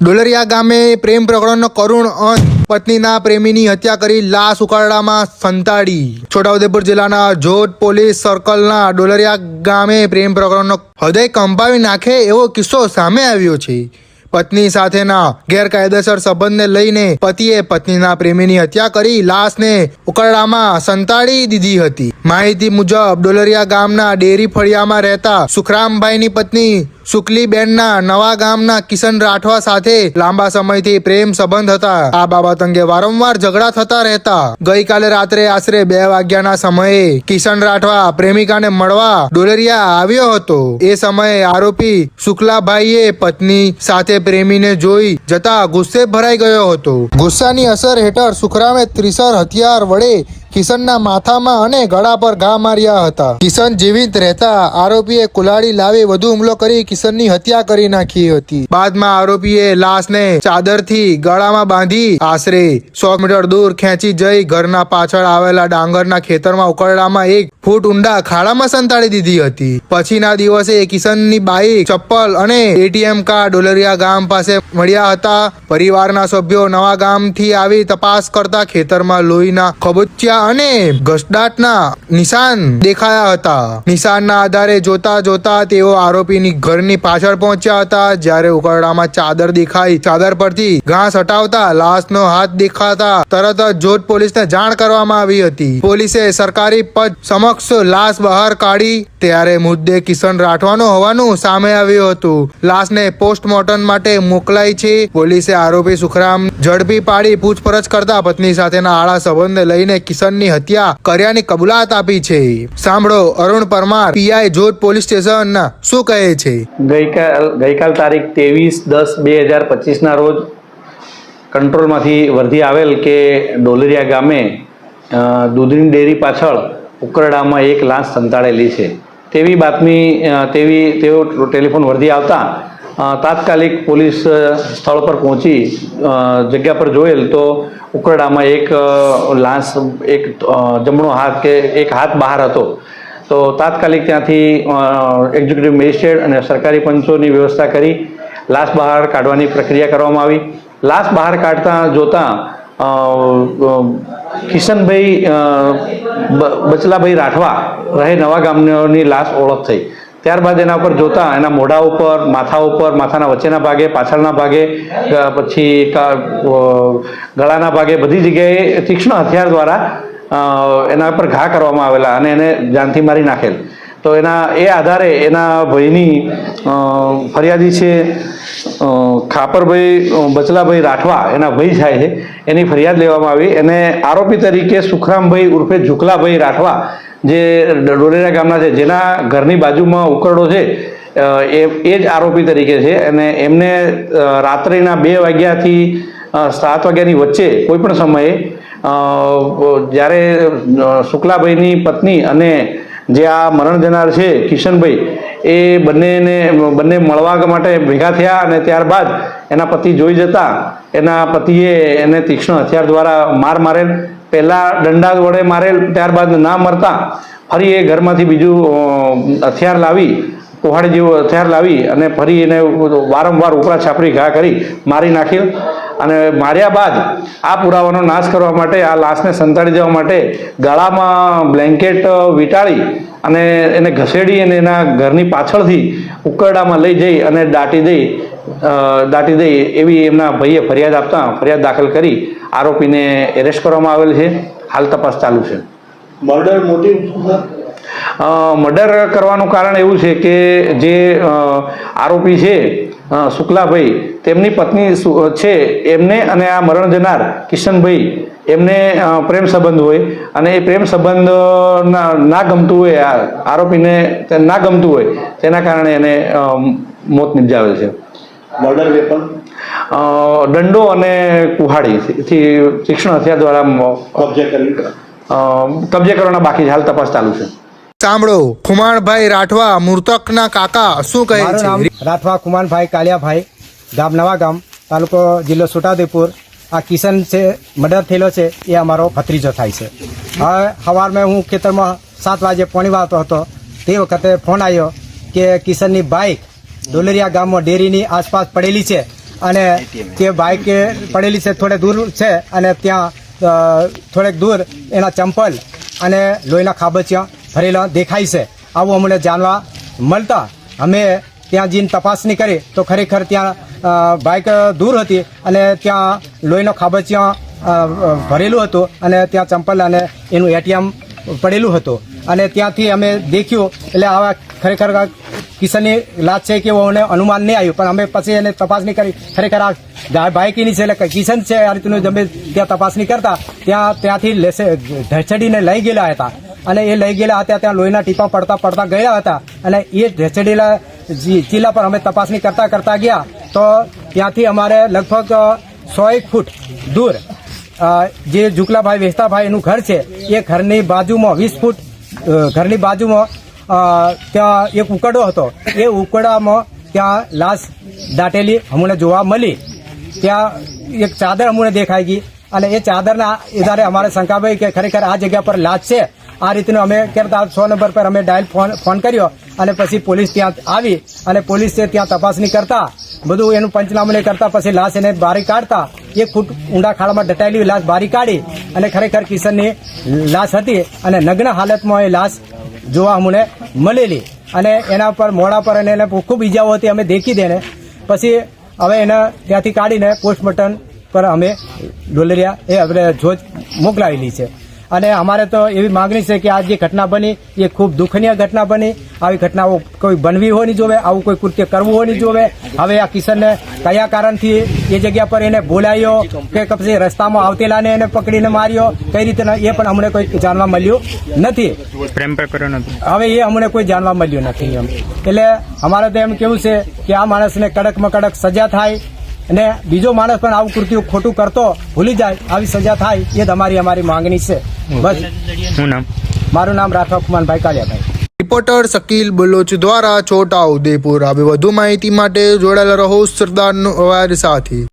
ડોલરિયા ગામે પ્રેમ પ્રકરણનો કરુણ અંત. પત્નીના પ્રેમીની હત્યા કરી લાશ ઉકાળામાં સંતાડી. છોટાઉદેપુર જિલ્લાના જોધ પોલીસ સર્કલના ડોલરિયા ગામે પ્રેમ પ્રકરણનો હૃદય કંપાવી નાખે એવો કિસ્સો સામે આવ્યો છે. પત્ની સાથેના ગેરકાયદેસર સંબંધને લઈને પતિએ પત્નીના પ્રેમીની હત્યા કરી લાશને ઉકરડામાં સંતાડી દીધી હતી. માહિતી મુજબ, ડોલરિયા ગામના ડેરી ફળિયામાં રહેતા સુખરામભાઈની પત્ની સુકલીબેનના નવા ગામના કિશન રાઠવા સાથે લાંબા સમયથી પ્રેમ સંબંધ હતા. આ બાબત અંગે વારંવાર ઝઘડા થતા રહેતા. ગઈકાલે રાત્રે આશરે બે વાગ્યાના સમયે કિશન રાઠવા પ્રેમિકાને મળવા ડોલેરિયા આવ્યો હતો. એ સમયે આરોપી શુક્લાભાઈએ પત્ની સાથે પ્રેમીને જોઈ જતા ગુસ્સે ભરાઈ ગયો હતો. ગુસ્સાની અસર હેઠળ સુખરામે ત્રિસર હથિયાર વડે કિશનના માથામાં અને ગળા પર ઘા માર્યા હતા. કિશન જીવિત રહેતા આરોપીએ કુલાડી લાવી વધુ હુમલો કરી કિશનની હત્યા કરી નાખી હતી. બાદમાં આરોપીએ લાશને ચાદરથી ગળામાં બાંધી આશરે સો મીટર દૂર ખેંચી જઈ ઘરના પાછળ આવેલા ડાંગરના ખેતરમાં ઉકરડામાં એક ફૂટ ઊંડા ખાડામાં સંતાડી દીધી હતી. પછીના દિવસે કિશનની બાઈક ચપ્પલ અને એટીએમ કાર્ડ ડોલરિયા ગામ પાસે મળ્યા હતા. પરિવારના સભ્યો નવા ગામથી આવી તપાસ કરતા ખેતરમાં લોહીના ખબુચિયા અને ઘસડાટના નિશાન દેખાયા હતા. નિશાનના આધારે જોતા જોતા તેઓ આરોપીની ઘરની પાછળ પહોંચ્યા હતા. જ્યારે ઉકરડામાં ચાદર દેખાઈ, ચાદર પરથી ઘાસ હટાવતા લાશનો હાથ દેખાતા તરત જ જોધ પોલીસને જાણ કરવામાં આવી હતી. પોલીસે સરકારી પદ સમક્ષ લાશ બહાર કાઢી ત્યારે મુદ્દે કિશન રાઠવાનો હોવાનું સામે આવ્યું હતું. લાશને પોસ્ટમોર્ટમ માટે મોકલાઈ છે. પોલીસે આરોપી સુખરામ ઝડપી પાડી પૂછપરછ કરતા પત્ની સાથેના આળા સંબંધને લઈને કિશનની હત્યા કર્યાની કબૂલાત આપી છે. સાંભળો, Arun Parmar, PI Jodh police station શું કહે છે? ગઈકાલ ગઈકાલ તારીખ ત્રેવીસ દસ બે હજાર પચીસના રોજ કંટ્રોલમાંથી વર્ધી આવેલ કે ડોલરિયા ગામે દૂધની ડેરી પાછળ ઉકરડામાં એક લાશ સંતાડેલી છે. તેવી બાતમી તેવી તેઓ ટેલિફોન વર્ધી આવતા તાત્કાલિક પોલીસ સ્થળ પર પહોંચી જગ્યા પર જોયેલ તો ઉકરડામાં એક લાશ, એક જમણો હાથ કે એક હાથ બહાર હતો. તો તાત્કાલિક ત્યાંથી એક્ઝિક્યુટિવ મેજિસ્ટ્રેટ અને સરકારી પંચોની વ્યવસ્થા કરી, લાશ બહાર કાઢવાની પ્રક્રિયા કરવામાં આવી. લાશ બહાર કાઢતા જોતા કિશનભાઈ બચલાભાઈ રાઠવા રહે નવા ગામની લાશ ઓળખ થઈ. ત્યારબાદ એના ઉપર જોતા એના મોઢા ઉપર, માથા ઉપર, માથાના વચ્ચેના ભાગે, પાછળના ભાગે પછી ગળાના ભાગે બધી જગ્યાએ તીક્ષ્ણ હથિયાર દ્વારા એના પર ઘા કરવામાં આવેલા અને એને જાનથી મારી નાખેલ. તો એના, એ આધારે એના ભાઈની ફરિયાદી છે ખાપરભાઈ બચલાભાઈ રાઠવા, એના ભાઈ થાય છે, એની ફરિયાદ લેવામાં આવી. એને આરોપી તરીકે સુખરામભાઈ ઉર્ફે ઝુકલાભાઈ રાઠવા, જે ડોલેરા ગામના છે, જેના ઘરની બાજુમાં ઉકરડો છે એ એ જ આરોપી તરીકે છે. અને એમને રાત્રિના બે વાગ્યાથી સાત વાગ્યાની વચ્ચે કોઈ પણ સમયે જ્યારે શુક્લાભાઈની પત્ની અને જે આ મરણ જનાર છે કિશનભાઈ, એ બંનેને, બંને મળવા માટે ભેગા થયા અને ત્યારબાદ એના પતિ જોઈ જતા એના પતિએ એને તીક્ષ્ણ હથિયાર દ્વારા માર મારેલ, પહેલા દંડા વડે મારેલ, ત્યારબાદ ના મરતા ફરી એ ઘરમાંથી બીજું હથિયાર લાવી, કોહાડી જેવું હથિયાર લાવી અને ફરી એને વારંવાર ઉપરા છાપરી ઘા કરી મારી નાખ્યો અને માર્યા બાદ આ પુરાવાનો નાશ કરવા માટે આ લાશને સંતાડી દેવા માટે ગળામાં બ્લેન્કેટ વીંટાળી અને એને ઘસેડી અને એના ઘરની પાછળથી ઉકરડામાં લઈ જઈ અને દાટી દઈ દાટી દઈ એવી એમના ભાઈએ ફરિયાદ આપતા ફરિયાદ દાખલ કરી આરોપીને એરેસ્ટ કરવામાં આવેલ છે. હાલ તપાસ ચાલુ છે. મર્ડર મોટિવ મર્ડર કરવાનું કારણ એવું છે કે જે આરોપી છે શુક્લાભાઈ તેમની પત્ની છે એમને અને આ મરણ જનાર કિશનભાઈ એમને પ્રેમ સંબંધ હોય અને એ પ્રેમ સંબંધ ના ના ગમતું હોય આ આરોપીને તે ના ગમતું હોય તેના કારણે એને મોત નિપજાવે છે. મર્ડર વેપન દંડો અને કુહાડી થી તીક્ષ્ણ હથિયાર દ્વારા કબજે કરી કબજે કરવાના બાકી હાલ તપાસ ચાલુ છે. સાંભળો ખુમાણભાઈ રાઠવા મૃતકના કાકા શું કહે છે? રાઠવા કુમારભાઈ કાલિયાભાઈ. ગામ નવા ગામ, તાલુકો જિલ્લો છોટાઉદેપુર. આ કિશન છે, મર્ડર થયેલો છે, એ અમારો ભત્રીજો થાય છે. હવે સવારમાં હું ખેતરમાં સાત વાગે પોણી વાળતો હતો, તે વખતે ફોન આવ્યો કે કિશનની બાઇક ડોલરિયા ગામમાં ડેરીની આસપાસ પડેલી છે અને તે બાઇક પડેલી છે, થોડે દૂર છે અને ત્યાં થોડેક દૂર એના ચંપલ અને લોહીના ખાબચિયા ભરેલા દેખાય છે. આવું અમને જાણવા મળતા અમે ત્યાં જઈને તપાસણી કરી તો ખરેખર ત્યાં બાઇક દૂર હતી અને ત્યાં લોહીનો ખાબચિયા ભરેલું હતું અને ત્યાં ચંપલ અને એનું એટીએમ પડેલું હતું. અને ત્યાંથી અમે દેખ્યું, એટલે આવા ખરેખર કિશનની લાશ છે કે અમને અનુમાન નહીં આવ્યું. પણ અમે પછી એને તપાસણી કરી, ખરેખર આ બાઇકીની છે, એટલે કિશન છે, આ રીતનું અમે ત્યાં તપાસણી કરતા. ત્યાં, ત્યાંથી લેસે ઢેચડીને લઈ ગયેલા હતા. અને એ લઈ ગયેલા હતા, ત્યાં લોહીના ટીપા પડતા પડતા ગયા હતા. અને એ ઢેચડેલા જી- ચીલા પર અમે તપાસણી કરતા કરતા ગયા તો ત્યાંથી અમારે લગભગ સો એક ફૂટ દૂર જે જુકલાભાઈ વેસ્તાભાઈ એનું ઘર છે, એ ઘરની બાજુમાં, વીસ ફૂટ ઘરની બાજુમાં ત્યાં એક ઉકડો હતો. એ ઉકડામાં ત્યાં લાશ દાટેલી અમને જોવા મળી. ત્યાં એક ચાદર અમને દેખાઈ ગઈ. અને એ ચાદરના ઇધારે અમારે શંકાભાઈ કે ખરેખર આ જગ્યા પર લાશ છે. આ રીતનું અમે કરતા સો નંબર પર અમે ડાયલ ફોન ફોન કર્યો. અને પછી પોલીસ ત્યાં આવી અને પોલીસે ત્યાં તપાસણી કરતા, બધું એનું પંચનામું ને કરતા, પછી લાશ એને બારી કાઢતા, એક ફૂટ ઊંડા ખાડામાં દટાયેલી લાશ બારી કાઢી અને ખરેખર કિશનની લાશ હતી અને નગ્ન હાલતમાં એ લાશ જોવા અમને મળેલી. અને એના પર, મોડા પર અને એને ખૂબ ઈજાઓ હતી, અમે દેખી દેને પછી હવે એને ત્યાંથી કાઢીને પોસ્ટમોર્ટમ પર અમે ડોલેરિયા એ આપણે જોજ મોકલાવેલી છે. અને અમારે તો એવી માગણી છે કે આ જે ઘટના બની એ ખૂબ દુઃખનીય ઘટના બની. આવી ઘટનાઓ કોઈ બનવી હોય નહીં જોવે આવું કોઈ કૃત્ય કરવું હોય નહીં જોવે. હવે આ કિશનને કયા કારણથી એ જગ્યા પર એને બોલાયો કે પછી રસ્તામાં આવતેલાને એને પકડીને માર્યો કઈ રીતે એ પણ અમને કોઈ જાણવા મળ્યું નથી. પ્રેમ પ્રકરણ હવે એ અમને કોઈ જાણવા મળ્યું નથી એમ. એટલે અમારે તો એમ કેવું છે કે આ માણસને કડકમાં કડક સજા થાય અને બીજો માણસ પણ આવું કૃત્યુ ખોટું કરતો ભૂલી જાય આવી સજા થાય એ તમારી અમારી અમારી માંગણી છે. બસ. શું નામ? મારું નામ રાઠવા કુમારભાઈ કાલિયાભાઈ. રિપોર્ટર શકીલ બલોચ દ્વારા છોટા ઉદેપુર. આવી વધુ માહિતી માટે જોડાયેલા રહો સરદારનો અવાજ સાથે.